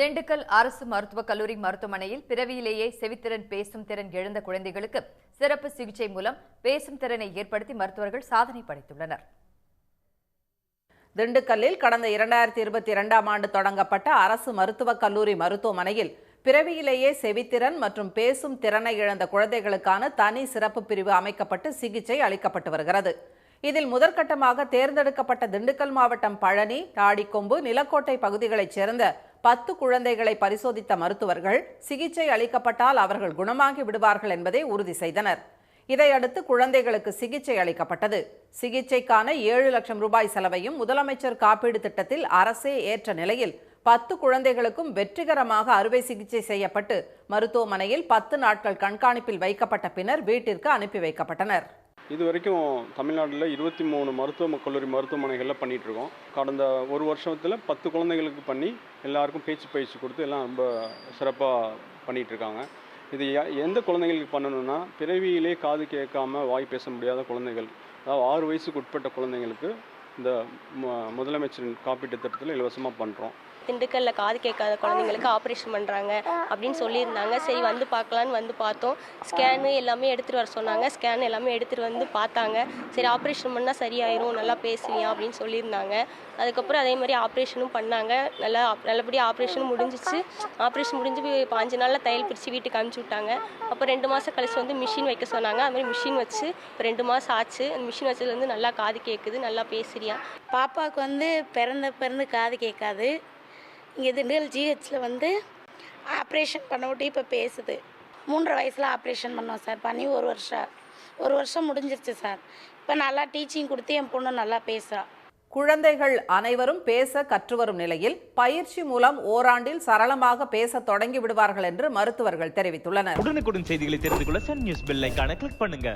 திண்டுக்கல் அரசு மருத்துவக் கல்லூரி மருத்துவமனையில் பிறவியிலேயே செவித்திறன் பேசும் திறன் எழுந்த குழந்தைகளுக்கு சிறப்பு சிகிச்சை மூலம் பேசும் திறனை ஏற்படுத்தி மருத்துவர்கள் சாதனை படைத்துள்ளனர். திண்டுக்கல்லில் கடந்த இரண்டாயிரத்தி இருபத்தி இரண்டாம் ஆண்டு தொடங்கப்பட்ட அரசு மருத்துவக் கல்லூரி மருத்துவமனையில் பிறவியிலேயே செவித்திறன் மற்றும் பேசும் திறனை இழந்த குழந்தைகளுக்கான தனி சிறப்பு பிரிவு அமைக்கப்பட்டு சிகிச்சை அளிக்கப்பட்டு வருகிறது. இதில் முதற்கட்டமாக தேர்ந்தெடுக்கப்பட்ட திண்டுக்கல் மாவட்டம் பழனி தாடிக்கொம்பு நிலக்கோட்டை பகுதிகளைச் சேர்ந்த பத்து குழந்தைகளை பரிசோதித்த மருத்துவர்கள் சிகிச்சை அளிக்கப்பட்டால் அவர்கள் குணமாகி விடுவார்கள் என்பதை உறுதி செய்தனர். இதையடுத்து குழந்தைகளுக்கு சிகிச்சை அளிக்கப்பட்டது. சிகிச்சைக்கான ஏழு லட்சம் ரூபாய் செலவையும் முதலமைச்சர் காப்பீடு திட்டத்தில் அரசே ஏற்ற நிலையில் பத்து குழந்தைகளுக்கும் வெற்றிகரமாக அறுவை சிகிச்சை செய்யப்பட்டு மருத்துவமனையில் பத்து நாட்கள் கண்காணிப்பில் வைக்கப்பட்ட பின்னர் வீட்டிற்கு அனுப்பி வைக்கப்பட்டனர். இது வரைக்கும் தமிழ்நாட்டில் இருபத்தி மூணு மருத்துவ கல்லூரி மருத்துவமனைகளில் பண்ணிகிட்ருக்கோம் இருக்கோம் கடந்த ஒரு வருஷத்தில் பத்து குழந்தைகளுக்கு பண்ணி எல்லாருக்கும் பேச்சு பயிற்சி கொடுத்து எல்லாம் ரொம்ப சிறப்பாக பண்ணிகிட்ருக்காங்க இருக்காங்க இது எந்த குழந்தைகளுக்கு பண்ணணும்னா பிறவியிலே காது கேட்காம வாய் பேச முடியாத குழந்தைகள் அதாவது ஆறு வயசுக்கு உட்பட்ட குழந்தைங்களுக்கு இந்த முதலமைச்சரின் காப்பீட்டு திட்டத்தில் இலவசமாக பண்ணுறோம் திண்டுக்கல்ல காது கேட்காத குழந்தைங்களுக்கு ஆப்ரேஷன் பண்ணுறாங்க அப்படின்னு சொல்லியிருந்தாங்க. சரி வந்து பார்க்கலான்னு வந்து பார்த்தோம். ஸ்கேனு எல்லாமே எடுத்துகிட்டு வர சொன்னாங்க. ஸ்கேன் எல்லாமே எடுத்துகிட்டு வந்து பார்த்தாங்க. சரி ஆப்ரேஷன் பண்ணால் சரியாயிரும் நல்லா பேசுவியா அப்படின்னு சொல்லியிருந்தாங்க. அதுக்கப்புறம் அதே மாதிரி ஆப்ரேஷனும் பண்ணாங்க. நல்லா நல்லபடியாக ஆப்ரேஷனும் முடிஞ்சிச்சு. ஆப்ரேஷன் முடிஞ்சு பாஞ்சு நாளில் தையல் பிரித்து வீட்டுக்கு அனுப்பிச்சி விட்டாங்க. அப்போ ரெண்டு மாதம் கழிச்சு வந்து மிஷின் வைக்க சொன்னாங்க. அது மாதிரி மிஷின் வச்சு இப்போ ரெண்டு மாதம் ஆச்சு. அந்த மிஷின் வச்சதுலேருந்து நல்லா காது கேட்குது நல்லா பேசுறியா பாப்பாவுக்கு வந்து பிறந்த பிறந்து காது கேட்காது. இங்கே திண்டுக்கல் ஜிஹெச்சில் வந்து ஆப்ரேஷன் பண்ண விட்டு இப்போ பேசுது. மூன்றரை வயசில் ஆப்ரேஷன் பண்ணோம் சார் பண்ணி ஒரு வருஷம் ஒரு வருஷம் முடிஞ்சிருச்சு சார் இப்போ நல்லா டீச்சிங் கொடுத்து என் பொண்ணு நல்லா பேசுகிறா குழந்தைகள் அனைவரும் பேச கற்று வரும் நிலையில் பயிற்சி மூலம் ஓராண்டில் சரளமாக பேச தொடங்கி விடுவார்கள் என்று மருத்துவர்கள் தெரிவித்துள்ளனர். உடனுக்குடன் செய்திகளை தெரிந்து கொள்ள சன் நியூஸ் பெல் ஐகானை கிளிக் பண்ணுங்க.